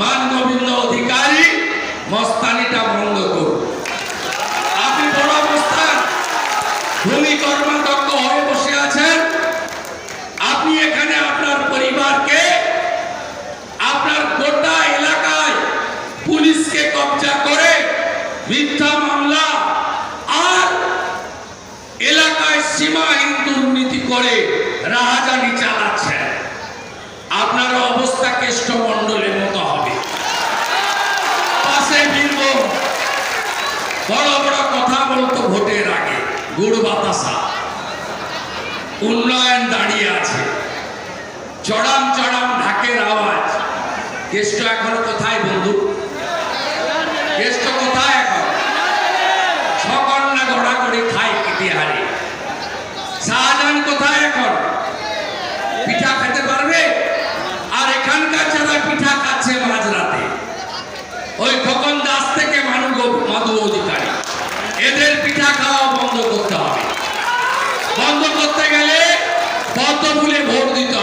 মান গোবিন্দ অধিকারী মস্তানিটা বন্ধ করুন। আপনি বড় অবস্থান। ভূমি কর্মাধ্যক্ষ হয়ে বসে আছেন। আপনি এখানে আপনার পরিবারকে, আপনার গোটা এলাকায় পুলিশকে কবজা করে মিথ্যা মামলা আর এলাকায় সীমাহীন দুর্নীতি করে রাহাজানি চালাচ্ছেন আপনার অবস্থা কেষ্টমণ্ডলের মতো হবে পাশে বড় বড় কথা বলতো ভোটের আগে, গুড় বাতাসা। উন্নয়ন দাঁড়িয়ে আছে। চড়াম চড়াম ঢাকের আওয়াজ। কেষ্ট এখন কোথায় বন্ধু? কেষ্ট কোথায় এখন? সকন্যা গড়াগড়ি খায় ইতিহারে। শাহজাহান কোথায় গো- অধিকারী। এদের পিঠা খাওয়া বন্ধ করতে হবে। বন্ধ করতে গেলে পদ্ম ফুলে ভোট দিতে